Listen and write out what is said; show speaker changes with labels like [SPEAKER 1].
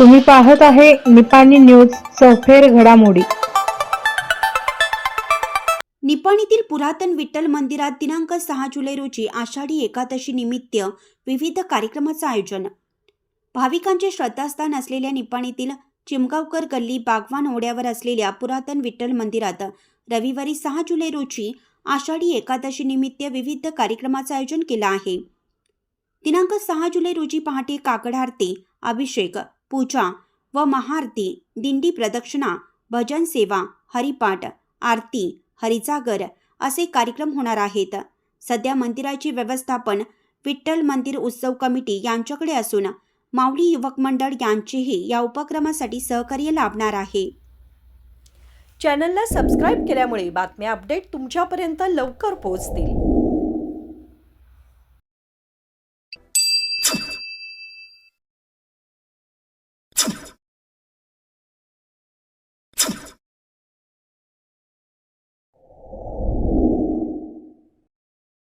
[SPEAKER 1] तुम्ही पाहत आहे निपाणी न्यूज चौफेर घडामोडी.
[SPEAKER 2] निपाणीतील पुरातन विठ्ठल मंदिरात दिनांक सहा जुलै रोजी आषाढी एकादशी निमित्त विविध कार्यक्रमाचं आयोजन. भाविकांचे श्रद्धास्थान असलेल्या निपाणीतील चिमगावकर गल्ली बागवान ओढ्यावर असलेल्या पुरातन विठ्ठल मंदिरात रविवारी सहा जुलै रोजी आषाढी एकादशी निमित्त विविध कार्यक्रमाचं आयोजन केलं आहे. दिनांक सहा जुलै रोजी पहाटे काकड आरती अभिषेक पूजा व महाआरती दिंडी प्रदक्षिणा भजन सेवा हरिपाठ आरती हरिजागर असे कार्यक्रम होणार आहेत. सध्या मंदिराची व्यवस्थापन विठ्ठल मंदिर उत्सव कमिटी यांच्याकडे असून माऊली युवक मंडळ यांचेही या उपक्रमासाठी सहकार्य लाभणार आहे.
[SPEAKER 3] चॅनलला सबस्क्राईब केल्यामुळे बातम्या अपडेट तुमच्यापर्यंत लवकर पोहोचतील.